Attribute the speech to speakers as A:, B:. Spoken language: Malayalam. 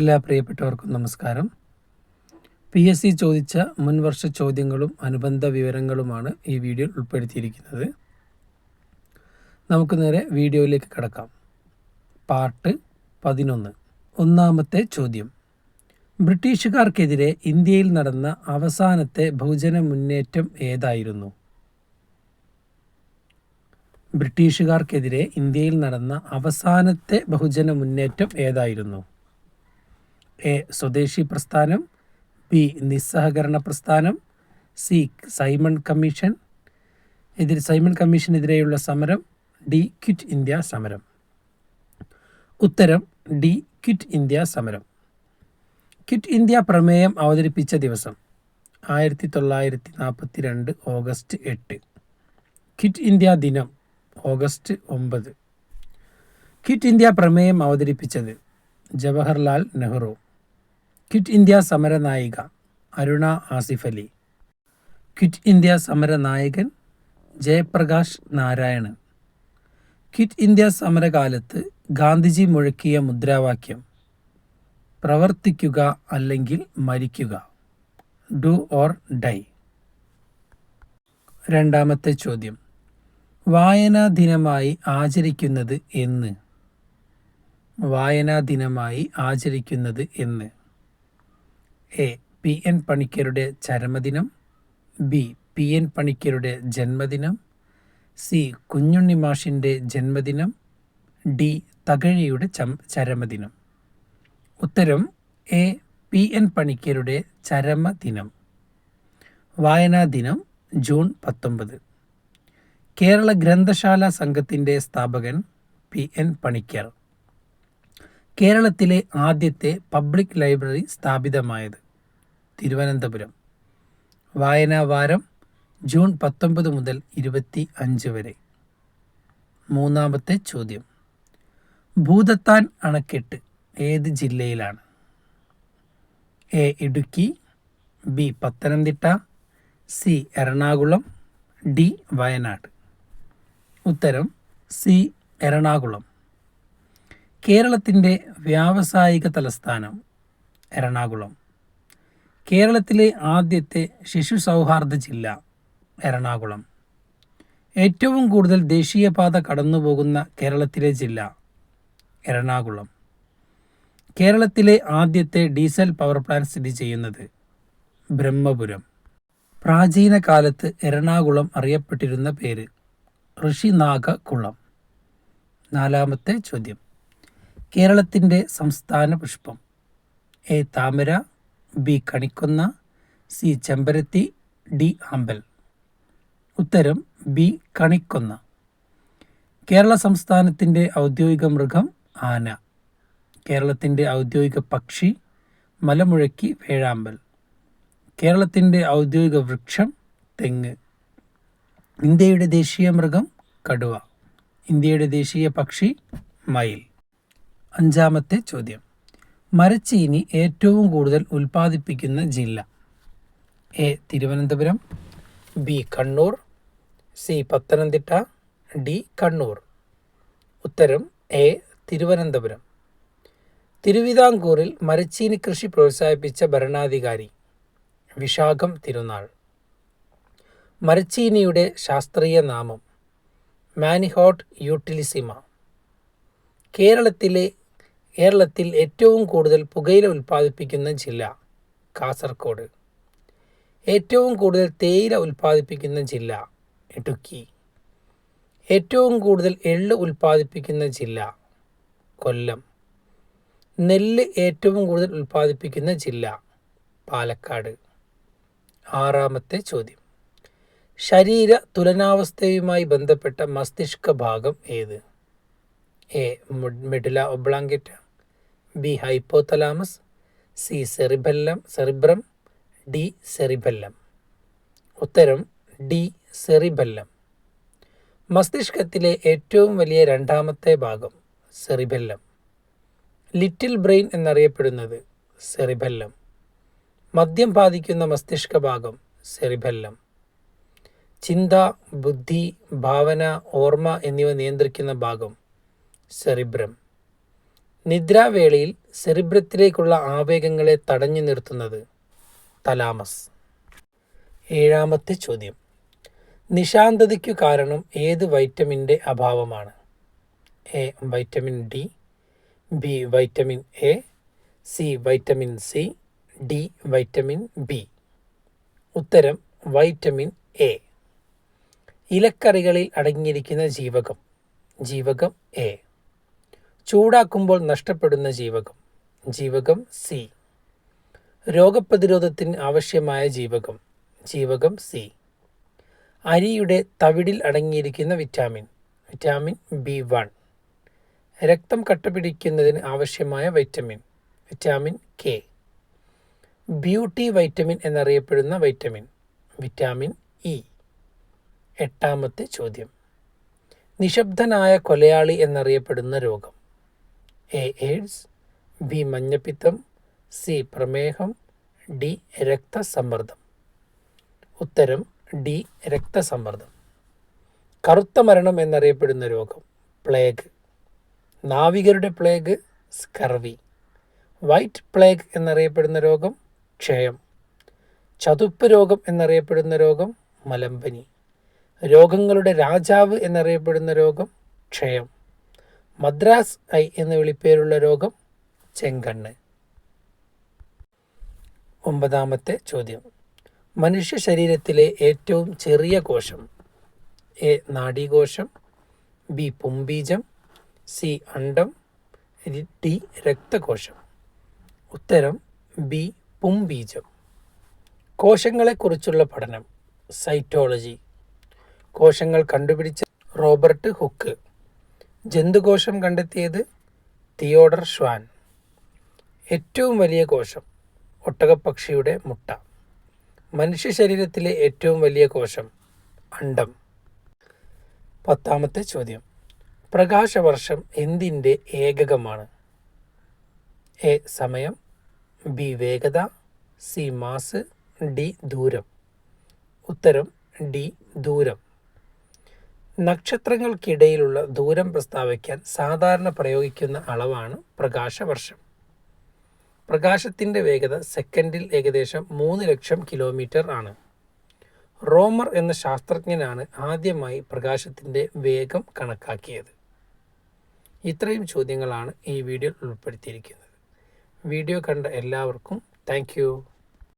A: എല്ലാ പ്രിയപ്പെട്ടവർക്കും നമസ്കാരം. പി എസ് സി ചോദിച്ച മുൻവർഷ ചോദ്യങ്ങളും അനുബന്ധ വിവരങ്ങളുമാണ് ഈ വീഡിയോയിൽ ഉൾപ്പെടുത്തിയിരിക്കുന്നത്. നമുക്ക് നേരെ വീഡിയോയിലേക്ക് കടക്കാം. പാർട്ട് പതിനൊന്ന്. ഒന്നാമത്തെ ചോദ്യം. ബ്രിട്ടീഷുകാർക്കെതിരെ ഇന്ത്യയിൽ നടന്ന അവസാനത്തെ ബഹുജന മുന്നേറ്റം ഏതായിരുന്നു? ബ്രിട്ടീഷുകാർക്കെതിരെ ഇന്ത്യയിൽ നടന്ന അവസാനത്തെ ബഹുജന മുന്നേറ്റം ഏതായിരുന്നു? എ സ്വദേശി പ്രസ്ഥാനം ബി നിസ്സഹകരണ പ്രസ്ഥാനം സി സൈമൺ കമ്മീഷൻ. എതിരെ സൈമൺ കമ്മീഷനെതിരെയുള്ള സമരം ഡി ക്വിറ്റ് ഇന്ത്യ സമരം. ഉത്തരം ഡി ക്വിറ്റ് ഇന്ത്യ സമരം. ക്വിറ്റ് ഇന്ത്യ പ്രമേയം അവതരിപ്പിച്ച ദിവസം ആയിരത്തി തൊള്ളായിരത്തി നാൽപ്പത്തി രണ്ട് ഓഗസ്റ്റ് എട്ട്. ക്വിറ്റ് ഇന്ത്യ ദിനം ഓഗസ്റ്റ് ഒമ്പത്. ക്വിറ്റ് ഇന്ത്യ പ്രമേയം അവതരിപ്പിച്ചത് ജവഹർലാൽ നെഹ്റു. ക്വിറ്റ് ഇന്ത്യ സമര നായിക അരുണ ആസിഫ് അലി. ക്വിറ്റ് ഇന്ത്യ സമര നായകൻ ജയപ്രകാശ് നാരായണൻ. ക്വിറ്റ് ഇന്ത്യ സമരകാലത്ത് ഗാന്ധിജി മുഴക്കിയ മുദ്രാവാക്യം പ്രവർത്തിക്കുക അല്ലെങ്കിൽ മരിക്കുക ഡു ഓർ ഡൈ. രണ്ടാമത്തെ ചോദ്യം വായനാ ദിനമായി ആചരിക്കുന്നത് എന്ന്. വായനാ ദിനമായി ആചരിക്കുന്നത് എന്ന്. എ പി എൻ പണിക്കരുടെ ചരമദിനം ബി പി എൻ പണിക്കരുടെ ജന്മദിനം സി കുഞ്ഞുണ്ണി മാഷിന്റെ ജന്മദിനം ഡി തകഴിയുടെ ചരമദിനം. ഉത്തരം എ പി എൻ പണിക്കരുടെ ചരമദിനം. വായനാ ദിനം ജൂൺ പത്തൊമ്പത്. കേരള ഗ്രന്ഥശാല സംഘത്തിന്റെ സ്ഥാപകൻ പി എൻ പണിക്കർ. കേരളത്തിലെ ആദ്യത്തെ പബ്ലിക് ലൈബ്രറി സ്ഥാപിതമായത് തിരുവനന്തപുരം. വായനാ വാരം ജൂൺ പത്തൊമ്പത് മുതൽ ഇരുപത്തി അഞ്ച് വരെ. മൂന്നാമത്തെ ചോദ്യം. ഭൂതത്താൻ അണക്കെട്ട് ഏത് ജില്ലയിലാണ്? A. Idukki B. Pathanamthitta C. Ernakulam D. Wayanad. ഉത്തരം സി. എറണാകുളം. കേരളത്തിന്റെ വ്യാവസായിക തലസ്ഥാനം എറണാകുളം. കേരളത്തിലെ ആദ്യത്തെ ശിശു സൗഹാർദ്ദ ജില്ല എറണാകുളം. ഏറ്റവും കൂടുതൽ ദേശീയപാത കടന്നുപോകുന്ന കേരളത്തിലെ ജില്ല എറണാകുളം. കേരളത്തിലെ ആദ്യത്തെ ഡീസൽ പവർ പ്ലാന്റ് സ്ഥിതി ചെയ്യുന്നത് ബ്രഹ്മപുരം. പ്രാചീന കാലത്ത് എറണാകുളം അറിയപ്പെട്ടിരുന്ന പേര് ഋഷിനാഗകുളം. നാലാമത്തെ ചോദ്യം. കേരളത്തിന്റെ സംസ്ഥാന പുഷ്പം. എ. താമര ബി. കണിക്കുന്ന സി. ചെമ്പരത്തി ഡി. ആമ്പൽ. ഉത്തരം ബി. കണിക്കുന്ന. കേരള സംസ്ഥാനത്തിന്റെ ഔദ്യോഗിക മൃഗം ആന. കേരളത്തിന്റെ ഔദ്യോഗിക പക്ഷി മലമുഴക്കി വേഴാമ്പൽ. കേരളത്തിന്റെ ഔദ്യോഗിക വൃക്ഷം തെങ്ങ്. ഇന്ത്യയുടെ ദേശീയ മൃഗം കടുവ. ഇന്ത്യയുടെ ദേശീയ പക്ഷി മയിൽ. അഞ്ചാമത്തെ ചോദ്യം. മരച്ചീനി ഏറ്റവും കൂടുതൽ ഉൽപ്പാദിപ്പിക്കുന്ന ജില്ല. A. Thiruvananthapuram B. Kannur C. Pathanamthitta D. Kannur. ഉത്തരം എ. തിരുവനന്തപുരം. തിരുവിതാംകൂറിൽ മരച്ചീനി കൃഷി പ്രോത്സാഹിപ്പിച്ച ഭരണാധികാരി വിശാഖം തിരുനാൾ. മരച്ചീനിയുടെ ശാസ്ത്രീയ നാമം മാനിഹോട്ട് യൂട്ടിലിസിമ. കേരളത്തിലെ കേരളത്തിൽ ഏറ്റവും കൂടുതൽ പുകയില ഉൽപ്പാദിപ്പിക്കുന്ന ജില്ല കാസർഗോഡ് ഏറ്റവും കൂടുതൽ തേയില ഉൽപ്പാദിപ്പിക്കുന്ന ജില്ല ഇടുക്കി. ഏറ്റവും കൂടുതൽ എള്ള് ഉൽപ്പാദിപ്പിക്കുന്ന ജില്ല കൊല്ലം. നെല്ല് ഏറ്റവും കൂടുതൽ ഉൽപ്പാദിപ്പിക്കുന്ന ജില്ല പാലക്കാട്. ആറാമത്തെ ചോദ്യം. ശരീര തുലനാവസ്ഥയുമായി ബന്ധപ്പെട്ട മസ്തിഷ്ക ഭാഗം ഏത്? A medulla oblongata B hypothalamus C cerebellum cerebrum D cerebellum. ഉത്തരം ഡി സെറിബെല്ലം. മസ്തിഷ്കത്തിലെ ഏറ്റവും വലിയ രണ്ടാമത്തെ ഭാഗം സെറിബെല്ലം. ലിറ്റിൽ ബ്രെയിൻ എന്നറിയപ്പെടുന്നത് സെറിബെല്ലം. മദ്യം ബാധിക്കുന്ന മസ്തിഷ്ക ഭാഗം സെറിബെല്ലം. ചിന്ത ബുദ്ധി ഭാവന ഓർമ്മ എന്നിവ നിയന്ത്രിക്കുന്ന ഭാഗം സെറിബ്രം. നിദ്രാവേളയിൽ സെറിബ്രത്തിലേക്കുള്ള ആവേഗങ്ങളെ തടഞ്ഞു നിർത്തുന്നത് തലാമസ്. ഏഴാമത്തെ ചോദ്യം. നിശാന്തതയ്ക്കു കാരണം ഏത് വൈറ്റമിന്റെ അഭാവമാണ്? A vitamin D B vitamin A C vitamin C D vitamin B. ഉത്തരം വൈറ്റമിൻ എ. ഇലക്കറികളിൽ അടങ്ങിയിരിക്കുന്ന ജീവകം. ജീവകം എ. ചൂടാക്കുമ്പോൾ നഷ്ടപ്പെടുന്ന ജീവകം. ജീവകം സി. രോഗപ്രതിരോധത്തിന് ആവശ്യമായ ജീവകം. ജീവകം സി. അരിയുടെ തവിടിൽ അടങ്ങിയിരിക്കുന്ന വിറ്റാമിൻ. Vitamin B one. രക്തം കട്ടപിടിക്കുന്നതിന് ആവശ്യമായ vitamin. Vitamin K. Beauty vitamin എന്നറിയപ്പെടുന്ന വൈറ്റമിൻ. Vitamin E. എട്ടാമത്തെ ചോദ്യം. നിശബ്ദനായ കൊലയാളി എന്നറിയപ്പെടുന്ന രോഗം. എ എയ്ഡ്സ് ബി മഞ്ഞപ്പിത്തം സി പ്രമേഹം ഡി രക്തസമ്മർദ്ദം. ഉത്തരം ഡി രക്തസമ്മർദ്ദം. കറുത്ത മരണം എന്നറിയപ്പെടുന്ന രോഗം പ്ലേഗ്. നാവികരുടെ പ്ലേഗ് സ്കർവി. വൈറ്റ് പ്ലേഗ് എന്നറിയപ്പെടുന്ന രോഗം ക്ഷയം. ചതുപ്പ് രോഗം എന്നറിയപ്പെടുന്ന രോഗം മലമ്പനി. രോഗങ്ങളുടെ രാജാവ് എന്നറിയപ്പെടുന്ന രോഗം ക്ഷയം. മദ്രാസ് ഐ എന്ന വിളിപ്പേരുള്ള രോഗം ചെങ്കണ്ണ്. ഒമ്പതാമത്തെ ചോദ്യം. മനുഷ്യ ശരീരത്തിലെ ഏറ്റവും ചെറിയ കോശം എ നാഡീകോശം ബി പുംബീജം സി അണ്ടം ഡി രക്തകോശം. ഉത്തരം ബി പുംബീജം. കോശങ്ങളെക്കുറിച്ചുള്ള പഠനം സൈറ്റോളജി. കോശങ്ങൾ കണ്ടുപിടിച്ച റോബർട്ട് ഹുക്ക്. ജന്തുകോശം കണ്ടെത്തിയത് തിയോഡർ ഷ്വാൻ. ഏറ്റവും വലിയ കോശം ഒട്ടകപ്പക്ഷിയുടെ മുട്ട. മനുഷ്യ ശരീരത്തിലെ ഏറ്റവും വലിയ കോശം അണ്ടം. പത്താമത്തെ ചോദ്യം. പ്രകാശവർഷം എന്തിന്റെ ഏകകമാണ്? എ സമയം. ബി വേഗത. C mass. ഡി ദൂരം. ഉത്തരം ഡി ദൂരം. നക്ഷത്രങ്ങൾക്കിടയിലുള്ള ദൂരം പ്രസ്താവിക്കാൻ സാധാരണ പ്രയോഗിക്കുന്ന അളവാണ് പ്രകാശവർഷം. പ്രകാശത്തിന്റെ വേഗത സെക്കൻഡിൽ ഏകദേശം മൂന്ന് ലക്ഷം കിലോമീറ്റർ ആണ്. റോമർ എന്ന ശാസ്ത്രജ്ഞനാണ് ആദ്യമായി പ്രകാശത്തിന്റെ വേഗം കണക്കാക്കിയത്. ഇത്രയും ചോദ്യങ്ങളാണ് ഈ വീഡിയോയിൽ ഉൾപ്പെടുത്തിയിരിക്കുന്നത്. വീഡിയോ കണ്ട എല്ലാവർക്കും താങ്ക്